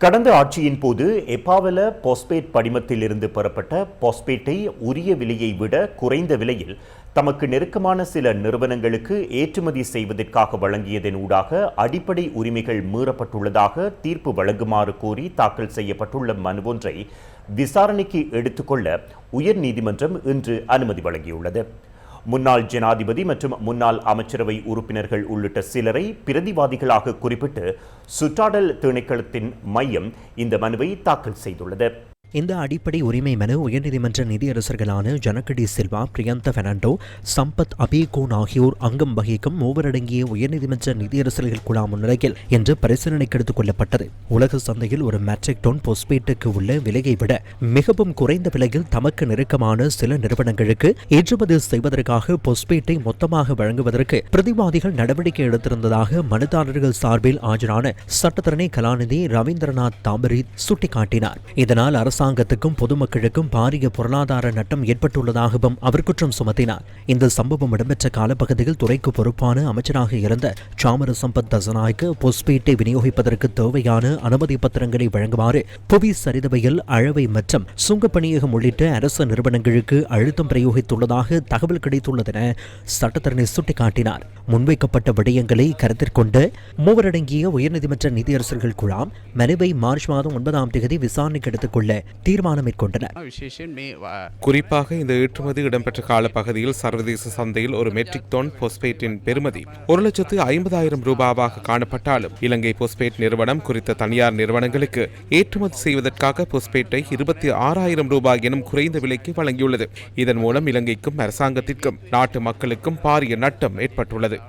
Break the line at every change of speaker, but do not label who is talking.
கடந்த ஆட்சியின் போது எப்பாவல பாஸ்பேட் படிமத்தில் இருந்து பெறப்பட்ட பாஸ்பேட்டை உரிய விலையை விட குறைந்த விலையில் தமக்கு நெருக்கமான சில நிறுவனங்களுக்கு ஏற்றுமதி செய்வதற்காக வழங்கியதன் ஊடாக அடிப்படை உரிமைகள் மீறப்பட்டுள்ளதாக தீர்ப்பு வழங்குமாறு கோரி தாக்கல் செய்யப்பட்டுள்ள மனு ஒன்றை விசாரணைக்கு எடுத்துக்கொள்ள உயர்நீதிமன்றம் இன்று அனுமதி வழங்கியுள்ளது. முன்னாள் ஜனாதிபதி மற்றும் முன்னாள் அமைச்சரவை உறுப்பினர்கள் உள்ளிட்ட சிலரை பிரதிவாதிகளாக குறிப்பிட்டு சுற்றாடல் திணைக்களத்தின் மையம் இந்த மனுவை தாக்கல் செய்துள்ளது.
இந்த அடிப்படை உரிமை மனு உயர்நீதிமன்ற நீதியரசர்களான ஜனகடி சில்வா பிரியந்த பெர்னாண்டோ சம்பத் அபிகோன் ஆகியோர் அங்கம் வகிக்கும் மூவரடங்கிய உயர்நீதிமன்ற நீதியரசர்கள் குழா முன்னிலையில் இன்று பரிசீலனைக்கு எடுத்துக் கொள்ளப்பட்டது. உலக சந்தையில் ஒரு மெட்ரிக் டன் பொஸ்பேட்டுக்கு உள்ள விலையை விட மிகவும் குறைந்த விலையில் தமக்கு நெருக்கமான சில நிறுவனங்களுக்கு ஏற்றுமதி செய்வதற்காக பொஸ்பேட்டை மொத்தமாக வழங்குவதற்கு பிரதிவாதிகள் நடவடிக்கை எடுத்திருந்ததாக மனுதாரர்கள் சார்பில் ஆஜரான சட்டத்தரணி கலாநிதி ரவீந்திரநாத் தாமரி சுட்டிக்காட்டினார். இதனால் அரசு அரசாங்கத்துக்கும் பொதுமக்களுக்கும் பாரிய பொருளாதார நட்டம் ஏற்பட்டுள்ளதாகவும் அவர் குற்றம் சுமத்தினார். இந்த சம்பவம் இடம்பெற்ற காலப்பகுதியில் துறைக்கு பொறுப்பான அமைச்சராக இருந்த சாமர சம்பத் தசநாய்க்கு பொஸ்பேட்டை விநியோகிப்பதற்கு தேவையான அனுமதி பத்திரங்களை வழங்குமாறு புவி சரிதவையில் அழவை மற்றும் சுங்க பணியகம் உள்ளிட்ட அரசு நிறுவனங்களுக்கு அழுத்தம் பிரயோகித்துள்ளதாக தகவல் கிடைத்துள்ளதென சட்டத்தரணி சுட்டிக்காட்டினார். முன்வைக்கப்பட்ட விடயங்களை கருத்தில் கொண்டு மூவரடங்கிய உயர்நீதிமன்ற நீதியரசர்கள் குழாம் மனுவை மார்ச் மாதம் ஒன்பதாம் தேதி விசாரணைக்கு எடுத்துக்கொள்ள தீர்மானம் மேற்கொண்டனர்.
குறிப்பாக இந்த ஏற்றுமதி இடம்பெற்ற கால பகுதியில் சர்வதேச சந்தையில் ஒரு மெட்ரிக் டோன் பொஸ்பேட்டின் பெருமதி ஒரு லட்சத்து ஐம்பதாயிரம் ரூபாவாக காணப்பட்டாலும் இலங்கை பொஸ்பேட் நிறுவனம் குறித்த தனியார் நிறுவனங்களுக்கு ஏற்றுமதி செய்வதற்காக பொஸ்பேட்டை இருபத்தி ஆறாயிரம் ரூபாய் எனும் குறைந்த விலைக்கு வழங்கியுள்ளது. இதன் மூலம் இலங்கைக்கும் அரசாங்கத்திற்கும் நாட்டு மக்களுக்கும் பாரிய நட்டம் ஏற்பட்டுள்ளது.